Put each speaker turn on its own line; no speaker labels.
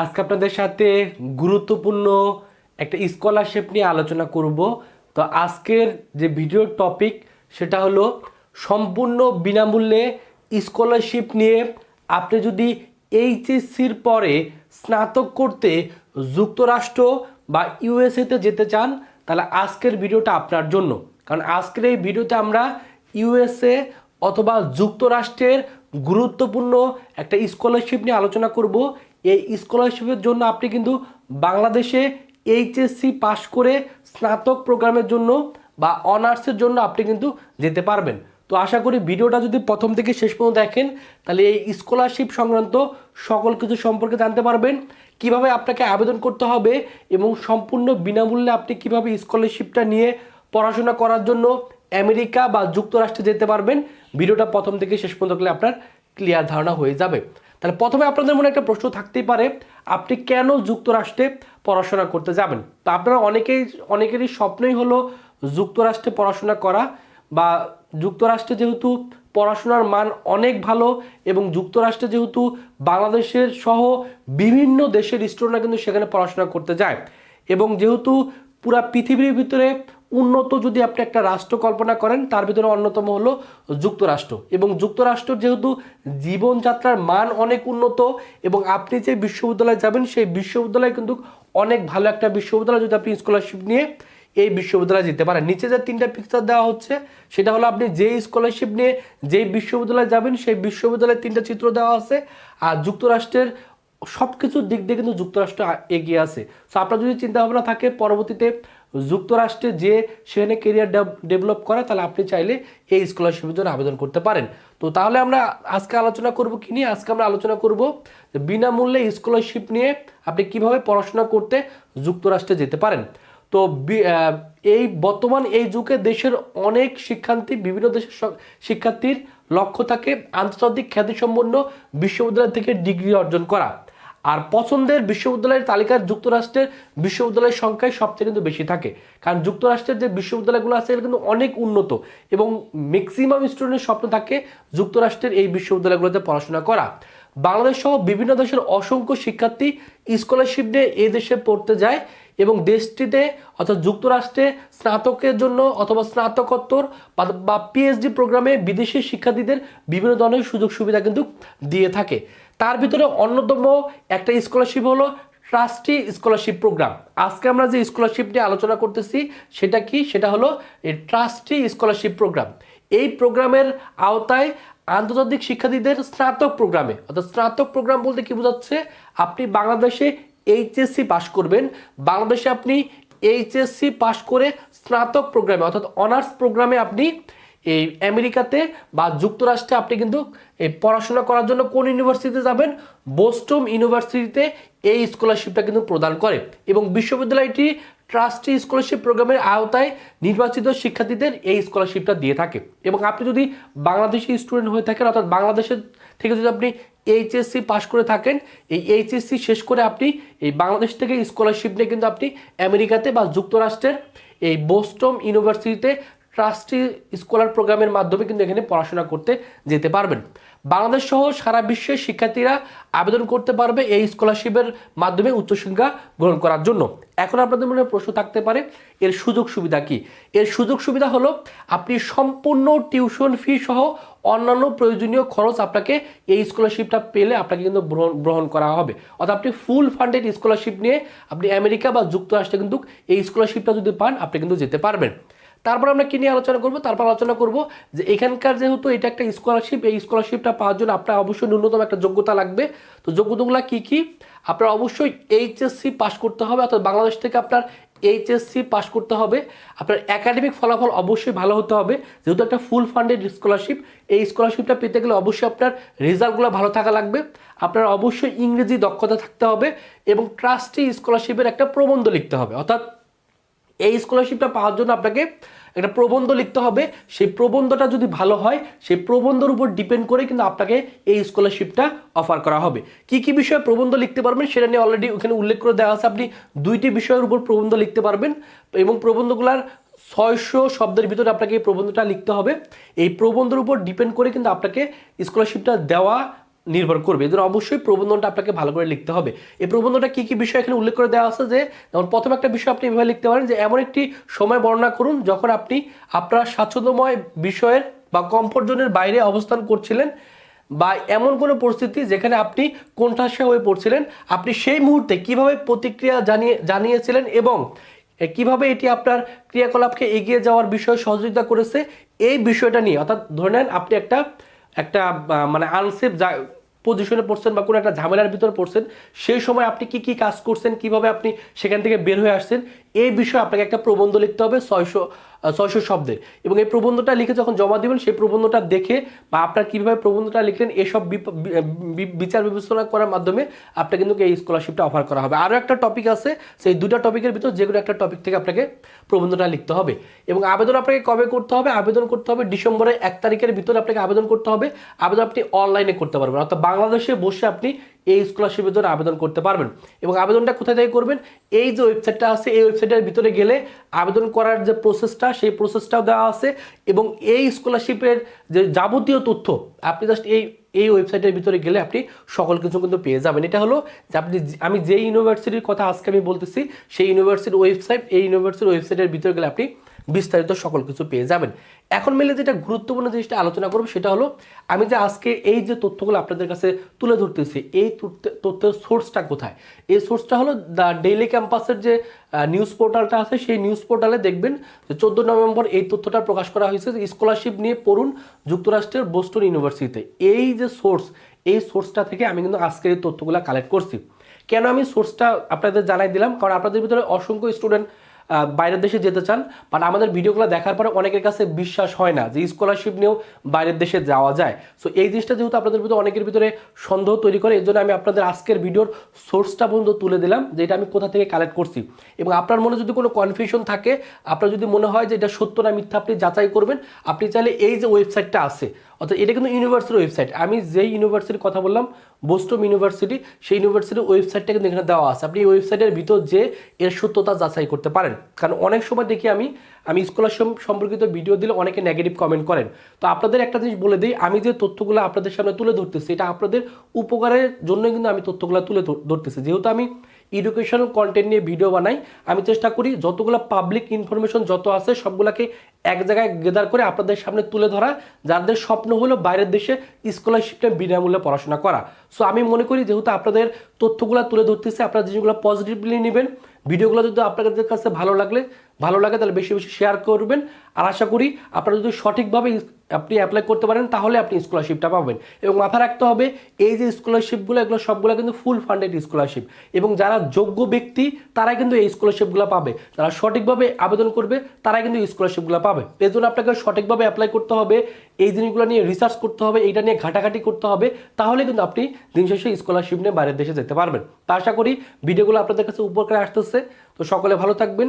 আজকে আপনাদের সাথে গুরুত্বপূর্ণ একটা স্কলারশিপ নিয়ে আলোচনা করব। তো আজকের যে ভিডিও টপিক সেটা হলো সম্পূর্ণ বিনামূল্যে স্কলারশিপ নিয়ে আপনি যদি এইচএসসির পরে স্নাতক করতে যুক্তরাষ্ট্র বা ইউএসএতে যেতে চান, তাহলে আজকের ভিডিওটা আপনার জন্য। কারণ আজকের এই ভিডিওতে আমরা ইউএসএ অথবা যুক্তরাষ্ট্রের গুরুত্বপূর্ণ একটা স্কলারশিপ নিয়ে আলোচনা করব। এই স্কলারশিপের জন্য আপনি কিন্তু বাংলাদেশে এইচএসসি পাশ করে স্নাতক প্রোগ্রামের জন্য বা অনার্সের জন্য আপনি কিন্তু যেতে পারবেন। তো আশা করি ভিডিওটা যদি প্রথম থেকে শেষ পর্যন্ত দেখেন, তাহলে এই স্কলারশিপ সংক্রান্ত সকল কিছু সম্পর্কে জানতে পারবেন, কীভাবে আপনাকে আবেদন করতে হবে এবং সম্পূর্ণ বিনামূল্যে আপনি কীভাবে স্কলারশিপটা নিয়ে পড়াশোনা করার জন্য আমেরিকা বা যুক্তরাষ্ট্রে যেতে পারবেন। ভিডিওটা প্রথম থেকে শেষ পর্যন্ত আপনার ক্লিয়ার ধারণা হয়ে যাবে। তাহলে প্রথমে আপনাদের মনে একটা প্রশ্ন থাকতেই পারে, আপনি কেন যুক্তরাষ্ট্রে পড়াশোনা করতে যাবেন? তো আপনারা অনেকেই, অনেকেরই স্বপ্নই হলো যুক্তরাষ্ট্রে পড়াশোনা করা বা যুক্তরাষ্ট্রে যেহেতু পড়াশোনার মান অনেক ভালো এবং যুক্তরাষ্ট্রে যেহেতু বাংলাদেশের সহ বিভিন্ন দেশের স্টুডেন্টরা কিন্তু সেখানে পড়াশোনা করতে যায় এবং যেহেতু পুরা পৃথিবীর ভিতরে উন্নত যদি আপনি একটা রাষ্ট্র কল্পনা করেন, তার ভিতরে অন্যতম হলো যুক্তরাষ্ট্র। এবং যুক্তরাষ্ট্র যেহেতু জীবনযাত্রার মান অনেক উন্নত, এবং আপনি যে বিশ্ববিদ্যালয়ে যাবেন, সেই বিশ্ববিদ্যালয় কিন্তু অনেক ভালো একটা বিশ্ববিদ্যালয় যদি আপনি স্কলারশিপ নিয়ে এই বিশ্ববিদ্যালয়ে যেতে পারেন। নিচে যে তিনটা পিকচার দেওয়া হচ্ছে, সেটা হলো আপনি যে স্কলারশিপ নিয়ে যেই বিশ্ববিদ্যালয়ে যাবেন, সেই বিশ্ববিদ্যালয়ের তিনটা চিত্র দেওয়া আছে। আর যুক্তরাষ্ট্রের সব কিছুর দিক দিয়ে কিন্তু যুক্তরাষ্ট্র এগিয়ে আছে। সো আপনার যদি চিন্তা ভাবনা থাকে, পরবর্তীতে যুক্তরাষ্ট্রে যে সেখানে কেরিয়ার ডেভেলপ করে, তাহলে আপনি চাইলে এই স্কলারশিপের জন্য আবেদন করতে পারেন। তো তাহলে আমরা আজকে আলোচনা করব কি নিয়ে? আজকে আমরা আলোচনা করব বিনামূল্যে স্কলারশিপ নিয়ে আপনি কীভাবে পড়াশোনা করতে যুক্তরাষ্ট্রে যেতে পারেন। তো এই বর্তমান এই যুগে দেশের অনেক শিক্ষার্থী, বিভিন্ন দেশের শিক্ষার্থীর লক্ষ্য থাকে আন্তর্জাতিক খ্যাতিসম্পন্ন বিশ্ববিদ্যালয় থেকে ডিগ্রি অর্জন করা। আর পছন্দের বিশ্ববিদ্যালয়ের তালিকায় যুক্তরাষ্ট্রের বিশ্ববিদ্যালয়ের সংখ্যাই সবচেয়ে কিন্তু বেশি থাকে। কারণ যুক্তরাষ্ট্রের যে বিশ্ববিদ্যালয়গুলো আছে, এগুলো কিন্তু অনেক উন্নত এবং ম্যাক্সিমাম স্টুডেন্টের স্বপ্ন থাকে যুক্তরাষ্ট্রের এই বিশ্ববিদ্যালয়গুলোতে পড়াশোনা করা। বাংলাদেশ সহ বিভিন্ন দেশের অসংখ্য শিক্ষার্থী স্কলারশিপ নিয়ে এই দেশে পড়তে যায় এবং দেশটিতে অর্থাৎ যুক্তরাষ্ট্রে স্নাতকের জন্য অথবা স্নাতকোত্তর বা পিএইচডি প্রোগ্রামে বিদেশি শিক্ষার্থীদের বিভিন্ন ধরনের সুযোগ সুবিধা কিন্তু দিয়ে থাকে। তার ভিতরে অন্যতম একটা স্কলারশিপ হলো ট্রাস্টি স্কলারশিপ প্রোগ্রাম আজকে আমরা যে স্কলারশিপ নিয়ে আলোচনা করতেছি, সেটা কি? সেটা হলো ট্রাস্টি স্কলারশিপ প্রোগ্রাম এই প্রোগ্রামের আওতায় আন্তর্জাতিক শিক্ষার্থীদের স্নাতক প্রোগ্রামে অর্থাৎ স্নাতক প্রোগ্রাম বলতে কি বোঝাচ্ছে? আপনি বাংলাদেশে এইচএসসি পাশ করবেন, বাংলাদেশে আপনি এইচএসসি পাশ করে স্নাতক প্রোগ্রামে অর্থাৎ অনার্স প্রোগ্রামে আপনি এই আমেরিকাতে বা যুক্তরাষ্ট্রে আপনি কিন্তু এই পড়াশোনা করার জন্য কোন ইউনিভার্সিটিতে যাবেন? বোস্টম ইউনিভার্সিটিতে এই স্কলারশিপটা কিন্তু প্রদান করে এবং বিশ্ববিদ্যালয়টি ট্রাস্টি স্কলারশিপ প্রোগ্রামের আওতায় নির্বাচিত শিক্ষার্থীদের এই স্কলারশিপটা দিয়ে থাকে। এবং আপনি যদি বাংলাদেশি স্টুডেন্ট হয়ে থাকেন, অর্থাৎ বাংলাদেশের থেকে যদি আপনি এইচএসসি পাশ করে থাকেন, এই এইচএসসি শেষ করে আপনি এই বাংলাদেশ থেকে স্কলারশিপ নিয়ে কিন্তু আপনি আমেরিকাতে বা যুক্তরাষ্ট্রের এই বোস্টম ইউনিভার্সিটিতে ট্রাস্টি স্কলার প্রোগ্রামের মাধ্যমে কিন্তু এখানে পড়াশোনা করতে যেতে পারবেন। বাংলাদেশ সহ সারা বিশ্বের শিক্ষার্থীরা আবেদন করতে পারবে এই স্কলারশিপের মাধ্যমে উচ্চশিক্ষা গ্রহণ করার জন্য। এখন আপনাদের মনে প্রশ্ন থাকতে পারে, এর সুযোগ সুবিধা কি? এর সুযোগ সুবিধা হলো, আপনি সম্পূর্ণ টিউশন ফি সহ অন্যান্য প্রয়োজনীয় খরচ আপনাকে এই স্কলারশিপটা পেলে আপনাকে কিন্তু গ্রহণ গ্রহণ করা হবে। অর্থাৎ আপনি ফুল ফান্ডেড স্কলারশিপ নিয়ে আপনি আমেরিকা বা যুক্তরাষ্ট্রে কিন্তু এই স্কলারশিপটা যদি পান, আপনি কিন্তু যেতে পারবেন। তারপর আমরা কি নিয়ে আলোচনা করব? তারপর আলোচনা করব যে এখানকার যেহেতু এটা একটা স্কলারশিপ এই স্কলারশিপটা পাওয়ার জন্য আপনার অবশ্যই ন্যূনতম একটা যোগ্যতা লাগবে। তো যোগ্যতাগুলো কী কী? আপনার অবশ্যই এইচএসসি পাস করতে হবে, অর্থাৎ বাংলাদেশ থেকে আপনার এইচএসসি পাস করতে হবে। আপনার একাডেমিক ফলাফল অবশ্যই ভালো হতে হবে। যেহেতু একটা ফুল ফান্ডেড স্কলারশিপ এই স্কলারশিপটা পেতে গেলে অবশ্যই আপনার রেজাল্টগুলো ভালো থাকা লাগবে। আপনার অবশ্যই ইংরেজি দক্ষতা থাকতে হবে এবং ট্রাস্টি স্কলারশিপের একটা প্রবন্ধ লিখতে হবে। অর্থাৎ এই স্কলারশিপটা পাওয়ার জন্য আপনাকে একটা প্রবন্ধ লিখতে হবে। সেই প্রবন্ধটা যদি ভালো হয়, সেই প্রবন্ধের উপর ডিপেন্ড করে কিন্তু আপনাকে এই স্কলারশিপটা অফার করা হবে। কি কি বিষয়ে প্রবন্ধ লিখতে পারবেন সেটা নিয়ে অলরেডি ওখানে উল্লেখ করে দেওয়া আছে। আপনি দুইটি বিষয়ের উপর প্রবন্ধ লিখতে পারবেন এবং প্রবন্ধগুলার ছয়শো শব্দের ভিতরে আপনাকে এই প্রবন্ধটা লিখতে হবে। এই প্রবন্ধের উপর ডিপেন্ড করে কিন্তু আপনাকে স্কলারশিপটা দেওয়া নির্ভর করবে। এজন্য অবশ্যই প্রবন্ধটা আপনাকে ভালো করে লিখতে হবে। এই প্রবন্ধটা কি কি বিষয় এখানে উল্লেখ করে দেওয়া আছে যে, যেমন প্রথম একটা বিষয় আপনি এভাবে লিখতে পারেন যে, এমন একটি সময় বর্ণনা করুন যখন আপনি আপনার স্বাচ্ছন্দ্যময় বিষয়ের বা কমফোর্ট বাইরে অবস্থান করছিলেন বা এমন কোনো পরিস্থিতি যেখানে আপনি কোণঠাসা হয়ে পড়ছিলেন, আপনি সেই মুহূর্তে কীভাবে প্রতিক্রিয়া জানিয়ে, জানিয়েছিলেন এবং কীভাবে এটি আপনার ক্রিয়াকলাপকে এগিয়ে যাওয়ার বিষয়ে সহযোগিতা করেছে, এই বিষয়টা নিয়ে। অর্থাৎ ধরে নেন আপনি একটা একটা মানে আনসেফ পজিশনে পড়ছেন বা কোনো একটা ঝামেলার ভিতরে পড়ছেন, সেই সময় আপনি কি কি কাজ করছেন, কীভাবে আপনি সেখান থেকে বের হয়ে আসছেন এই বিষয়ে আপনাকে একটা প্রবন্ধ লিখতে হবে, ছয়শো ছয়শো শব্দের এবং এই প্রবন্ধটা লিখে যখন জমা দিবেন, সেই প্রবন্ধটা দেখে বা আপনার কীভাবে প্রবন্ধটা লিখলেন, এসব বিচার বিবেচনা করার মাধ্যমে আপনাকে কিন্তু এই স্কলারশিপটা অফার করা হবে। আরও একটা টপিক আছে, সেই দুটা টপিকের ভিতর যে কোনো একটা টপিক থেকে আপনাকে প্রবন্ধটা লিখতে হবে। এবং আবেদন আপনাকে কবে করতে হবে? আবেদন করতে হবে ডিসেম্বরের এক তারিখের ভিতরে আপনাকে আবেদন করতে হবে। আবেদন আপনি অনলাইনে করতে পারবেন। অর্থাৎ বাংলাদেশে বসে আপনি এই স্কলারশিপের জন্য আবেদন করতে পারবেন। এবং আবেদনটা কোথায় থেকে করবেন? এই যে ওয়েবসাইটটা আছে, এই ওয়েবসাইটের ভিতরে গেলে আবেদন করার যে প্রসেসটা সেই প্রসেসটাও দেওয়া আছে। এবং এই স্কলারশিপের যে যাবতীয় তথ্য, আপনি জাস্ট এই এই ওয়েবসাইটের ভিতরে গেলে আপনি সকল কিছু কিন্তু পেয়ে যাবেন। এটা হলো যে আপনি আমি যে ইউনিভার্সিটির কথা আজকে আমি বলতেছি, সেই ইউনিভার্সিটির ওয়েবসাইট এই ইউনিভার্সিটির ওয়েবসাইটের ভিতরে গেলে আপনি বিস্তারিত সকল কিছু পেয়ে যাবেন। এখন মিলে যেটা গুরুত্বপূর্ণ জিনিসটা আলোচনা করব সেটা হলো, আমি যে আজকে এই যে তথ্যগুলো আপনাদের কাছে তুলে ধরতেছি, এই তথ্য- তথ্যের সোর্সটা কোথায়? এই সোর্সটা হলো দ্য ডেইলি ক্যাম্পাসের যে নিউজ পোর্টালটা আছে, সেই নিউজ পোর্টালে দেখবেন যে চোদ্দ নভেম্বর এই তথ্যটা প্রকাশ করা হয়েছে যে স্কলারশিপ নিয়ে পড়ুন যুক্তরাষ্ট্রের বোস্টন ইউনিভার্সিটিতে এই যে সোর্স এই সোর্সটা থেকে আমি কিন্তু আজকের এই তথ্যগুলো কালেক্ট করছি। কেন আমি সোর্সটা আপনাদের জানাই দিলাম? কারণ আপনাদের ভিতরে অসংখ্য স্টুডেন্ট বাইরের দেশে যেতে চান বাট আমাদের ভিডিওগুলো দেখার পরে অনেকের কাছে বিশ্বাস হয় না যে স্কলারশিপ নিয়েও বাইরের দেশে যাওয়া যায়। সো এই জিনিসটা যেহেতু আপনাদের ভিতরে অনেকের ভিতরে সন্দেহ তৈরি করে এর জন্য আমি আপনাদের আজকের ভিডিওর সোর্সটা পর্যন্ত তুলে দিলাম, যে এটা আমি কোথা থেকে কালেক্ট করছি। এবং আপনার মনে যদি কোনো কনফিউশন থাকে, আপনার যদি মনে হয় যে এটা সত্য না মিথ্যা আপনি যাচাই করবেন, আপনি চাইলে এই যে ওয়েবসাইটটা আছে অর্থাৎ এটা কিন্তু ইউনিভার্সিটির ওয়েবসাইট। আমি যেই ইউনিভার্সিটির কথা বললাম বোস্টম ইউনিভার্সিটি, সেই ইউনিভার্সিটির ওয়েবসাইটটা কিন্তু এখানে দেওয়া আছে। আপনি এই ওয়েবসাইটের ভিতর যে এর সত্যতা যাচাই করতে পারেন। কারণ অনেক সময় দেখি আমি আমি স্কলারশিপ সম্পর্কিত ভিডিও দিলে অনেকে নেগেটিভ কমেন্ট করেন। তো আপনাদের একটা জিনিস বলে দিই, আমি যে তথ্যগুলো আপনাদের সামনে তুলে ধরতেছি, এটা আপনাদের উপকারের জন্য কিন্তু আমি তথ্যগুলো তুলে ধর- ধরতেছি। যেহেতু আমি এডুকেশনাল কন্টেন্ট নিয়ে ভিডিও বানাই। আমি চেষ্টা করি যতগুলো পাবলিক ইনফরমেশন যত আছে সবগুলোকে এক জায়গায় গেদার করে আপনাদের সামনে তুলে ধরা, যাদের স্বপ্ন হলো বাইরের দেশে স্কলারশিপটা বিনামূল্যে পড়াশোনা করা। সো আমি মনে করি যেহেতু আপনাদের তথ্যগুলো তুলে ধরতেছে, আপনারা জিনিসগুলো পজিটিভলি নেবেন। ভিডিওগুলো যদি আপনাদের কাছে ভালো লাগলে ভালো লাগে তাহলে বেশি বেশি শেয়ার করবেন। আর আশা করি আপনারা যদি সঠিকভাবে আপনি অ্যাপ্লাই করতে পারেন, তাহলে আপনি স্কলারশিপটা পাবেন। এবং মাথা রাখতে হবে, এই যে স্কলারশিপগুলো এগুলো সবগুলো কিন্তু ফুল ফান্ডেড স্কলারশিপ এবং যারা যোগ্য ব্যক্তি, তারাই কিন্তু এই স্কলারশিপগুলো পাবে। যারা সঠিকভাবে আবেদন করবে, তারাই কিন্তু স্কলারশিপগুলো পাবে। এর জন্য আপনাকে সঠিকভাবে অ্যাপ্লাই করতে হবে, এই জিনিসগুলো নিয়ে রিসার্চ করতে হবে, এইটা নিয়ে ঘাটাঘাটি করতে হবে, তাহলে কিন্তু আপনি দিন শেষে স্কলারশিপ নিয়ে বাইরের দেশে যেতে পারবেন। তা আশা করি ভিডিওগুলো আপনাদের কাছে উপকারে আসতেছে। তো সকলে ভালো থাকবেন।